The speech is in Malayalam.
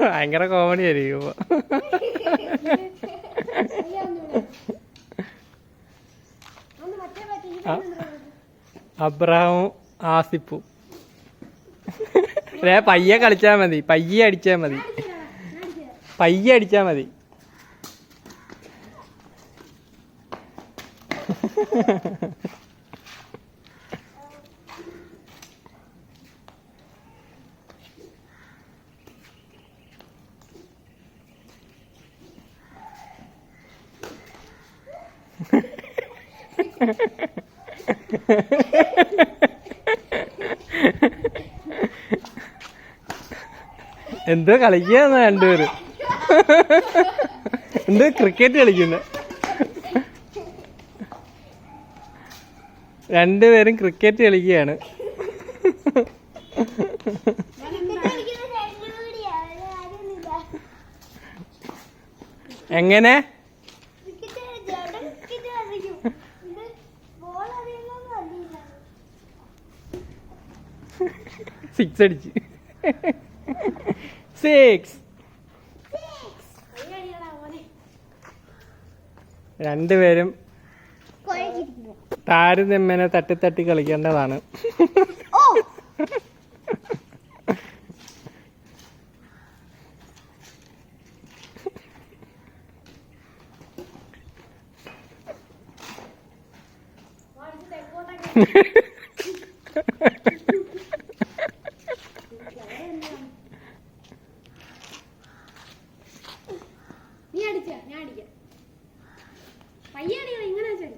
ഭയങ്കര കോമഡി ആയിരിക്കും ഇപ്പൊ. അബ്രഹാമും ആസിപ്പും. ഏ പയ്യെ കളിച്ചാ മതി. പയ്യെ അടിച്ചാ മതി. പയ്യെ അടിച്ചാ മതി. എന്തോ കളിക്കാന്ന് രണ്ടുപേരും. എന്തോ ക്രിക്കറ്റ് കളിക്കുന്ന. രണ്ടുപേരും ക്രിക്കറ്റ് കളിക്കുകയാണ്. എങ്ങനെ? സിക്സ് അടിച്ച്. സിക്സ് രണ്ടുപേരും താരതമ്യനെ തട്ടി തട്ടി കളിക്കേണ്ടതാണ്. നീ അടിച്ച? ഞാൻ അടിക്കാം. പയ്യാടികൾ ഇങ്ങനെ വെച്ചാൽ